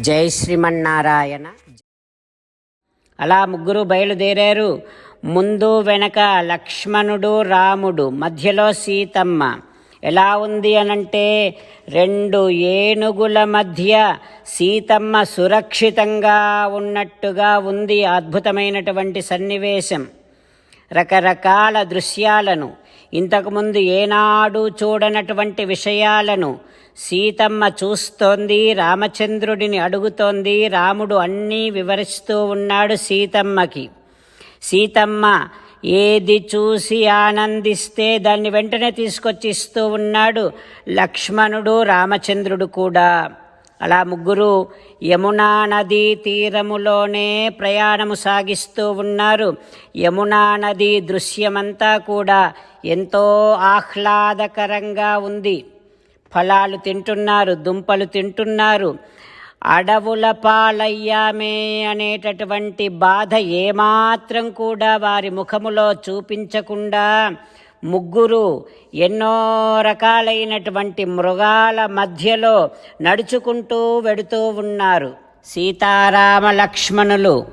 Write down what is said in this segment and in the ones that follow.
జై శ్రీమన్నారాయణ. అలా ముగ్గురు బయలుదేరారు. ముందు వెనక లక్ష్మణుడు రాముడు మధ్యలో సీతమ్మ. ఎలా ఉంది అనంటే రెండు ఏనుగుల మధ్య సీతమ్మ సురక్షితంగా ఉన్నట్టుగా ఉంది అద్భుతమైనటువంటి సన్నివేశం. రకరకాల దృశ్యాలను ఇంతకుముందు ఏనాడు చూడనటువంటి విషయాలను సీతమ్మ చూస్తోంది రామచంద్రుడిని అడుగుతోంది రాముడు అన్నీ వివరిస్తూ ఉన్నాడు సీతమ్మకి. సీతమ్మ ఏది చూసి ఆనందిస్తే దాన్ని వెంటనే తీసుకొచ్చి ఇస్తూ ఉన్నాడు లక్ష్మణుడు రామచంద్రుడు కూడా. అలా ముగ్గురు యమునా నదీ తీరములోనే ప్రయాణము సాగిస్తూ ఉన్నారు. యమునా నది దృశ్యమంతా కూడా ఎంతో ఆహ్లాదకరంగా ఉంది. ఫలాలు తింటున్నారు దుంపలు తింటున్నారు. అడవుల పాలయ్యామే అనేటటువంటి బాధ ఏమాత్రం కూడా వారి ముఖములో చూపించకుండా ముగ్గురు ఎన్నో రకాలైనటువంటి మృగాల మధ్యలో నడుచుకుంటూ వెడుతూ ఉన్నారు. సీతారామ లక్ష్మణులు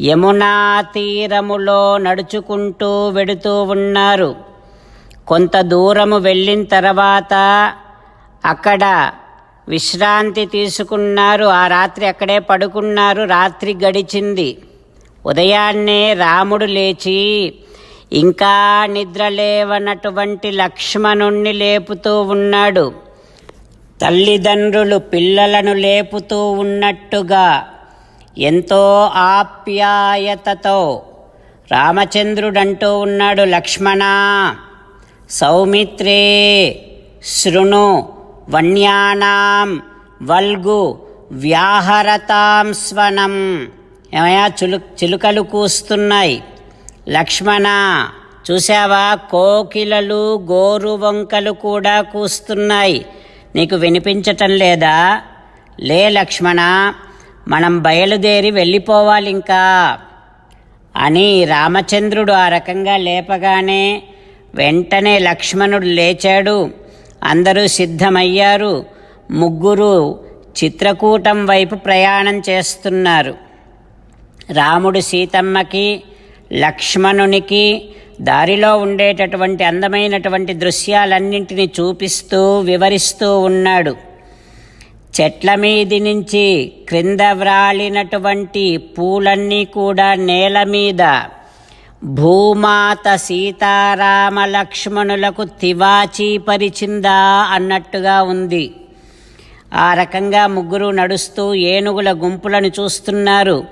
యమునా తీరములో నడుచుకుంటూ వెడుతూ ఉన్నారు. కొంత దూరము వెళ్ళిన తర్వాత అక్కడ విశ్రాంతి తీసుకున్నారు. ఆ రాత్రి అక్కడే పడుకున్నారు. రాత్రి గడిచింది. ఉదయాన్నే రాముడు లేచి ఇంకా నిద్ర లేవనటువంటి లక్ష్మణుణ్ణి లేపుతూ ఉన్నాడు. తల్లిదండ్రులు పిల్లలను లేపుతూ ఉన్నట్టుగా ఎంతో ఆప్యాయతతో రామచంద్రుడంటూ ఉన్నాడు లక్ష్మణ సౌమిత్రే శృణు వన్యానాం వల్గు వ్యాహరతాం స్వనం. ఏమయ్యా చులు చిలుకలు కూస్తున్నాయి. లక్ష్మణ చూసావా కోకిలలు గోరు వంకలు కూడా కూస్తున్నాయి. నీకు వినిపించటం లేదా? లే లక్ష్మణ మనం బయలుదేరి వెళ్ళిపోవాలి ఇంకా అని రామచంద్రుడు ఆ రకంగా లేపగానే వెంటనే లక్ష్మణుడు లేచాడు. అందరూ సిద్ధమయ్యారు. ముగ్గురు చిత్రకూటం వైపు ప్రయాణం చేస్తున్నారు. రాముడు సీతమ్మకి లక్ష్మణునికి దారిలో ఉండేటటువంటి అందమైనటువంటి దృశ్యాలన్నింటినీ చూపిస్తూ వివరిస్తూ ఉన్నాడు. చెట్ల మీది నుంచి క్రింద వ్రాలినటువంటి పూలన్నీ కూడా నేల మీద. భూమాత సీతారామ లక్ష్మణులకు తివాచీ పరిచిందా అన్నట్టుగా ఉంది. ఆ రకంగా ముగ్గురు నడుస్తూ ఏనుగుల గుంపులను చూస్తున్నారు.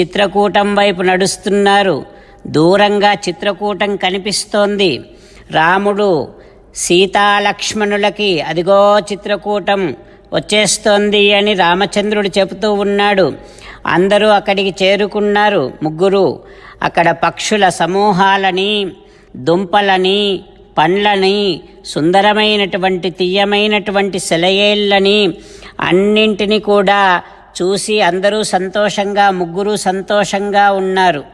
చిత్రకూటం వైపు నడుస్తున్నారు. దూరంగా చిత్రకూటం కనిపిస్తోంది. రాముడు సీతాలక్ష్మణులకి అదిగో చిత్రకూటం వచ్చేస్తోంది అని రామచంద్రుడు చెబుతూ ఉన్నాడు. అందరూ అక్కడికి చేరుకున్నారు. ముగ్గురు అక్కడ పక్షుల సమూహాలని దుంపలని పండ్లని సుందరమైనటువంటి తీయమైనటువంటి సెలయేళ్ళని అన్నింటినీ కూడా చూసి అందరూ సంతోషంగా ముగ్గురు సంతోషంగా ఉన్నారు.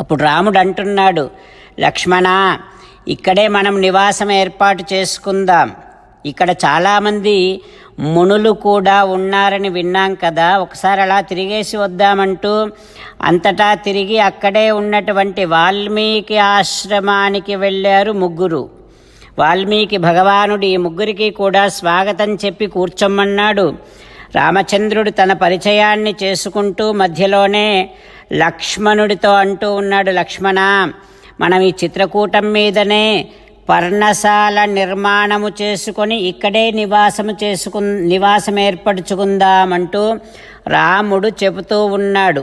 అప్పుడు రాముడు అంటున్నాడు లక్ష్మణ ఇక్కడే మనం నివాసం ఏర్పాటు చేసుకుందాం. ఇక్కడ చాలామంది మునులు కూడా ఉన్నారని విన్నాం కదా ఒకసారి అలా తిరిగేసి వద్దామంటూ అంతటా తిరిగి అక్కడే ఉన్నటువంటి వాల్మీకి ఆశ్రమానికి వెళ్ళారు ముగ్గురు. వాల్మీకి భగవానుడు ఈ ముగ్గురికి కూడా స్వాగతం చెప్పి కూర్చోమన్నాడు. రామచంద్రుడు తన పరిచయాన్ని చేసుకుంటూ మధ్యలోనే లక్ష్మణుడితో అంటూ ఉన్నాడు లక్ష్మణ మనం ఈ చిత్రకూటం మీదనే పర్ణశాల నిర్మాణము చేసుకొని ఇక్కడే నివాసము చేసుకు నివాసం ఏర్పరచుకుందామంటూ రాముడు చెబుతూ ఉన్నాడు.